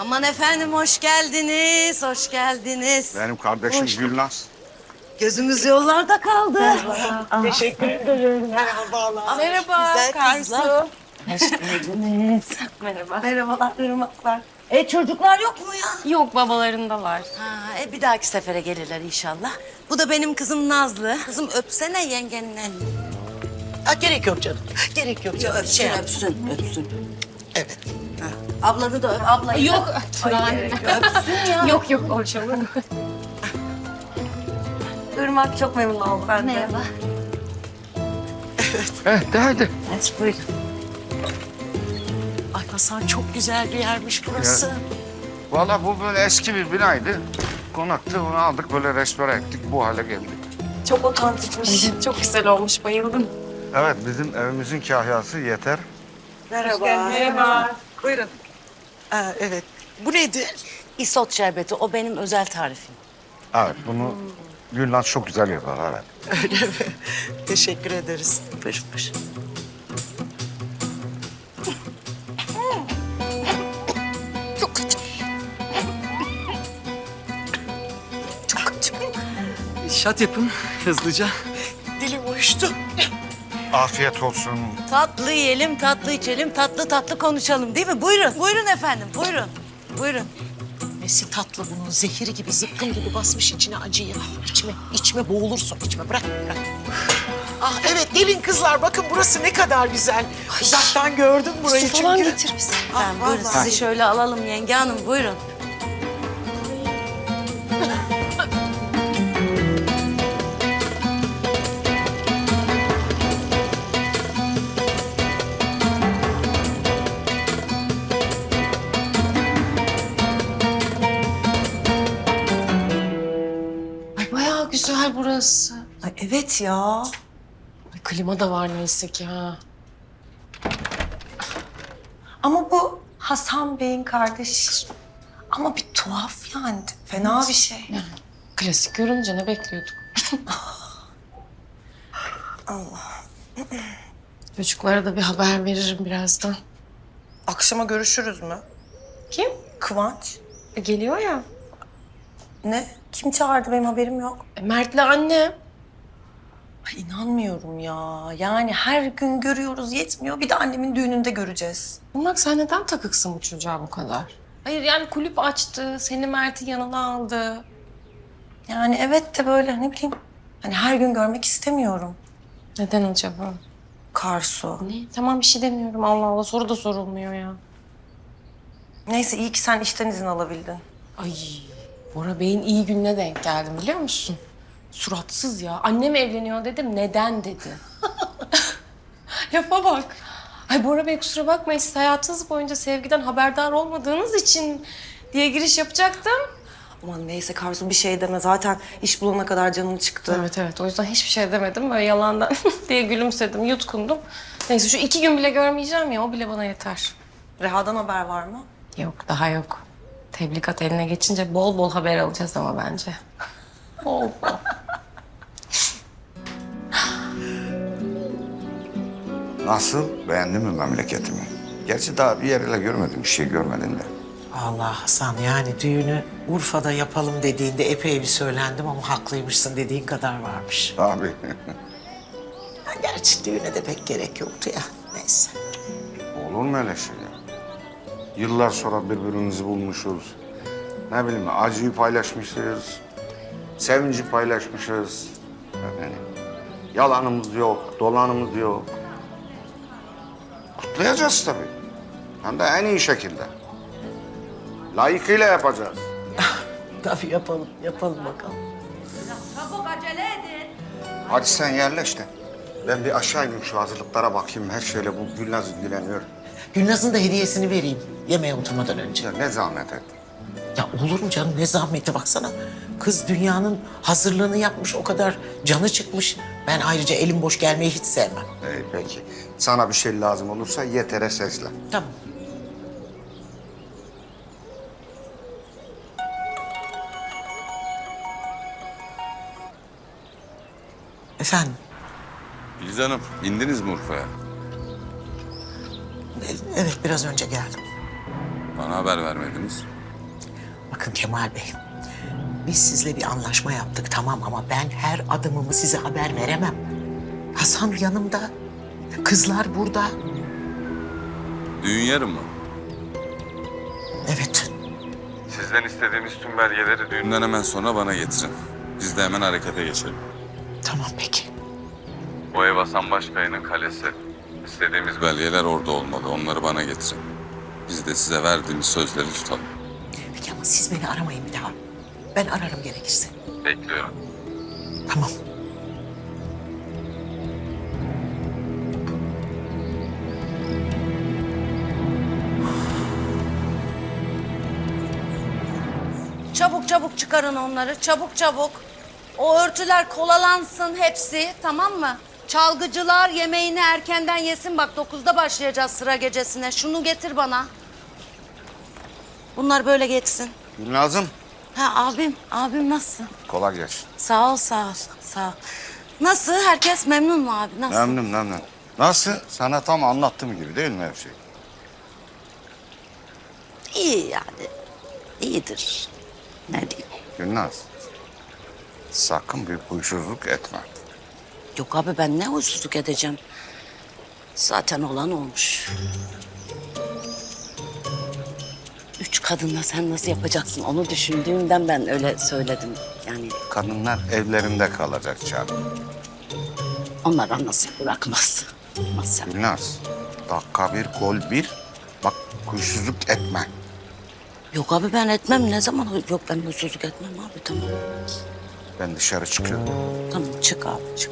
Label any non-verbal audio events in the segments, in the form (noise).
Aman efendim hoş geldiniz, hoş geldiniz. Benim kardeşim Hoş- Gülnaz. Gözümüz yollarda kaldı. Teşekkür ederim. Merhabalar. Merhaba Güzel kızlar. Hoş geldiniz. (laughs) Merhaba. Merhabalar, ırmaklar. E çocuklar yok mu ya? Yok babalarındalar. Ha, e, bir dahaki sefere gelirler inşallah. Bu da benim kızım Nazlı. Kızım öpsene yengenin elini. Ha, gerek yok canım. Gerek yok canım. Öpsün, Şey öpsün, öpsün. Evet. Ablanı da öp, ablayı Yok. da. Öpsün ya. (laughs) yok yok mu? Irmak çok memnun oldum ben de. Merhaba. Eh de hadi. Hadi buyurun. Ay Hasan çok güzel bir yermiş burası. Valla bu böyle eski bir binaydı. Konaktı bunu aldık böyle restore ettik bu hale geldik. Çok otantikmiş. Çok güzel olmuş bayıldım. Evet bizim evimizin kahyası yeter. Merhaba. Merhaba. Buyurun. Aa, evet. Bu nedir? İsot şerbeti o benim özel tarifim. Evet bunu Gülnaz çok güzel yapar evet. Öyle mi? (laughs) Teşekkür ederiz. Buyurun buyurun. Çok kötü. Çok kötü. Şat yapın hızlıca. Dilim uyuştu. Afiyet olsun. Tatlı yiyelim, tatlı içelim, tatlı tatlı konuşalım değil mi? Buyurun, buyurun efendim, buyurun. Buyurun. Nesi tatlı bunun zehiri gibi zıpkın gibi basmış içine acıyı. İçme, içme boğulursun. içme bırak, bırak. Ah evet gelin kızlar bakın burası ne kadar güzel. Uzaktan gördüm burayı Su falan çünkü. getir bize. Ah, Efendim, buyurun vallahi. sizi şöyle alalım yenge hanım, buyurun. Evet ya. Ay, klima da var neyse ki ha. Ama bu Hasan Bey'in kardeşi. Ama bir tuhaf yani. Fena bir şey. Klasik görünce ne bekliyorduk? (laughs) Allah. Çocuklara da bir haber veririm birazdan. Akşama görüşürüz mü? Kim? Kıvanç. E, geliyor ya. Ne? Kim çağırdı benim haberim yok. E, Mert'le annem. Ay inanmıyorum ya. Yani her gün görüyoruz yetmiyor. Bir de annemin düğününde göreceğiz. Bak sen neden takıksın bu çocuğa bu kadar? Hayır yani kulüp açtı, seni Mert'in yanına aldı. Yani evet de böyle ne bileyim. Hani her gün görmek istemiyorum. Neden acaba? Karsu. Ne? Tamam bir şey demiyorum. Allah Allah soru da sorulmuyor ya. Neyse iyi ki sen işten izin alabildin. Ay Bora Bey'in iyi gününe denk geldim biliyor musun? Suratsız ya. Annem evleniyor dedim. Neden dedi. (laughs) Lafa bak. Ay Bora Bey kusura bakmayın siz hayatınız boyunca sevgiden haberdar olmadığınız için diye giriş yapacaktım. Aman neyse Karsu bir şey deme. Zaten iş bulana kadar canım çıktı. Evet evet o yüzden hiçbir şey demedim. Böyle yalandan (laughs) diye gülümsedim, yutkundum. Neyse şu iki gün bile görmeyeceğim ya o bile bana yeter. Reha'dan haber var mı? Yok daha yok. Tebligat eline geçince bol bol haber alacağız ama bence. Bol bol. Nasıl? Beğendin mi memleketimi? Gerçi daha bir yerle görmedim, bir şey görmedin de. Allah Hasan yani düğünü Urfa'da yapalım dediğinde epey bir söylendim ama haklıymışsın dediğin kadar varmış. Abi. (laughs) Ha, gerçi düğüne de pek gerek yoktu ya. Neyse. Olur mu öyle şey ya? Yıllar sonra birbirimizi bulmuşuz. Ne bileyim acıyı paylaşmışız. Sevinci paylaşmışız. Yani yalanımız yok, dolanımız yok. Kutlayacağız tabii. Hem de en iyi şekilde. Layıkıyla yapacağız. (laughs) Tabii yapalım, yapalım bakalım. Çabuk acele edin. Hadi sen yerleş de. Ben bir aşağı ineyim şu hazırlıklara bakayım. Her şeyle bu Gülnaz ilgileniyor. Gülnaz'ın da hediyesini vereyim yemeğe oturmadan önce. Ya ne zahmet et. Ya olur mu canım ne zahmeti baksana. Kız dünyanın hazırlığını yapmış o kadar canı çıkmış. Ben ayrıca elim boş gelmeyi hiç sevmem. Ee, peki. Sana bir şey lazım olursa yetere seslen. Tamam. Efendim? Filiz Hanım, indiniz mi Urfa'ya? e- Evet biraz önce geldim. Bana haber vermediniz. Bakın Kemal Bey, biz sizle bir anlaşma yaptık tamam ama ben her adımımı size haber veremem. Hasan yanımda, kızlar burada. Düğün yarın mı? Evet, Sizden istediğimiz tüm belgeleri düğünden hemen sonra bana getirin. Biz de hemen harekete geçelim. tamam peki. Bu ev Hasan Başkaya'nın kalesi. İstediğimiz belgeler orada olmalı. Onları bana getirin. Biz de size verdiğimiz sözleri tutalım. Ama siz beni aramayın bir daha. Ben ararım gerekirse. Bekliyorum. Tamam. Çabuk çabuk çıkarın onları. Çabuk çabuk. O örtüler kolalansın hepsi tamam mı? Çalgıcılar yemeğini erkenden yesin. Bak dokuzda başlayacağız sıra gecesine. Şunu getir bana. Bunlar böyle geçsin. Gülnazım. Ha abim, abim nasıl? Kolay gelsin. Sağ ol, sağ ol, sağ ol. Nasıl? Herkes memnun mu abi? Nasıl? Memnun memnun. Nasıl? Sana tam anlattığım gibi değil mi her şey? İyi yani. İyidir. Ne diyeyim? Gülnaz. Sakın bir huysuzluk etme. Yok abi ben ne huysuzluk edeceğim. Zaten olan olmuş. Kadınla sen nasıl yapacaksın onu düşündüğümden ben öyle söyledim. Yani Kadınlar evlerinde kalacak canım. onlar anlasın bırakmaz. Sen. Gülnaz. Dakika bir, gol bir. Bak huysuzluk etme. Yok abi ben etmem ne zaman? Yok ben huysuzluk etmem abi tamam. Ben dışarı çıkıyorum. Tamam çık abi çık.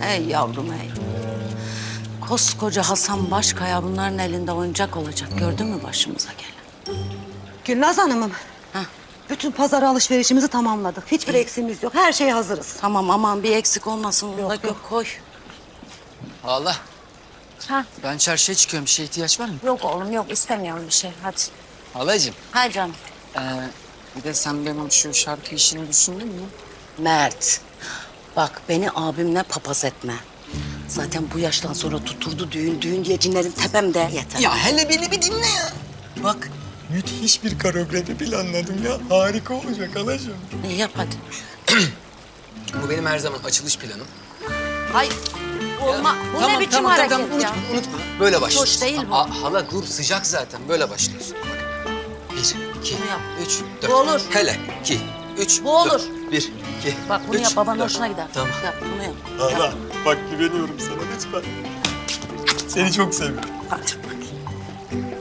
Hey yavrum hey. Koskoca Hasan Başkaya bunların elinde oyuncak olacak. Gördün mü başımıza gelen? Gülnaz Hanım'ım. Bütün pazar alışverişimizi tamamladık. Hiçbir eksiğimiz yok. Her şeye hazırız. Tamam aman bir eksik olmasın. Onu da gö- koy. Hala. Ha. Ben çarşıya çıkıyorum. Bir şeye ihtiyaç var mı? Yok oğlum yok istemiyorum bir şey. Hadi. Halacığım. Hay canım. Ee, bir de sen benim şu şarkı işini düşündün mü? Mert. Bak beni abimle papaz etme. Zaten bu yaştan sonra tuturdu düğün düğün diye cinlerin tepemde yeter. Ya hele beni bir dinle ya. Bak müthiş bir koreografi planladım ya. Harika olacak halacığım. İyi yap hadi. (clears throat) Bu benim her zaman açılış planım. Hay olma. Bu ne biçim hareket tamam, ya? Unutma, unutma. Böyle başlıyoruz. Hoş değil bu. Aa, hala dur sıcak zaten. Böyle başlıyoruz. Bak. Bir, iki, Bunu yap. üç, dört. Bu olur. Hele iki, üç, Bu olur. dört. Bir, iki, Bak bunu üç, yap babanın dört. hoşuna gider. Tamam. Yap bunu yap. Hala bak güveniyorum sana lütfen. Seni çok seviyorum. Hadi bakayım.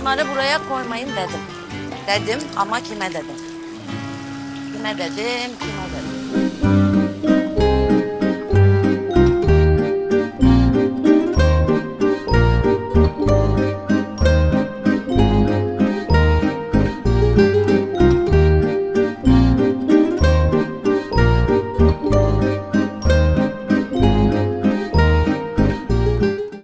Bunları buraya koymayın dedim. Dedim ama kime dedim? Kime dedim, kime?